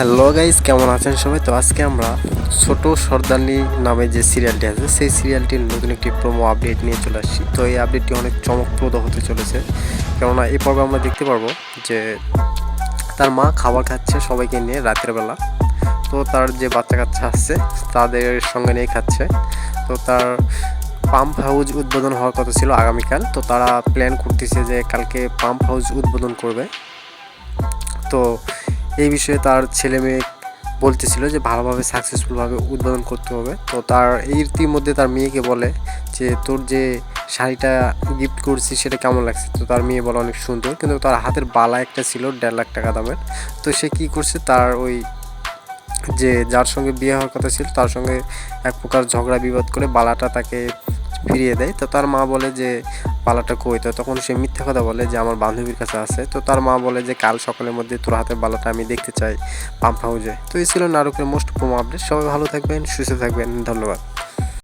Hello guys, কেমন আছেন সবাই? তো আজকে আমরা ছোট সর্দারনি নামে যে সিরিয়ালটি আছে, সেই সিরিয়ালটির নতুন একটি প্রোমো আপডেট নিয়ে চলে আসছি। তো এই আপডেটটি অনেক চমকপ্রদ হতে চলেছে। কেননা এই পর্বে আমরা দেখতে পারব যে তার মা খাবার খাচ্ছে সবাইকে নিয়ে রাতের বেলা। তো তার যে বাচ্চা কাচ্চা আসছে তাদের সঙ্গে নিয়ে খাচ্ছে। তো তার পাম্প হাউস উদ্বোধন হওয়ার কথা ছিল আগামীকাল। তো তারা প্ল্যান করতেছে যে কালকে পাম্প হাউস উদ্বোধন করবে। তো এই বিষয়ে তার ছেলে মেয়ে বলতেছিল যে ভালোভাবে সাকসেসফুলভাবে উদ্বোধন করতে হবে। তো তার এই ইতিমধ্যে তার মেয়েকে বলে যে, তোর যে শাড়িটা গিফট করছি সেটা কেমন লাগছে? তো তার মেয়ে বলে, অনেক সুন্দর। কিন্তু তার হাতের বালা একটা ছিল দেড় লাখ টাকা দামের। তো সে কী করছে, তার ওই যে যার সঙ্গে বিয়ে হওয়ার কথা ছিল, তার সঙ্গে এক প্রকার ঝগড়া বিবাদ করে বালাটা তাকে ফিরিয়ে দেয়। তো তার মা বলে যে বালাটা কই তো তখন সে মিথ্যা কথা বলে যে আমার বান্ধবীর কাছে আছে। তো তার মা বলে যে, কাল সকালের মধ্যে তোর হাতের বালাটা আমি দেখতে চাই পাম্প হাউজে। তো এই ছিল নারকের মোস্ট প্রোমো আপডেট সবাই ভালো থাকবেন, সুস্থ থাকবেন। ধন্যবাদ।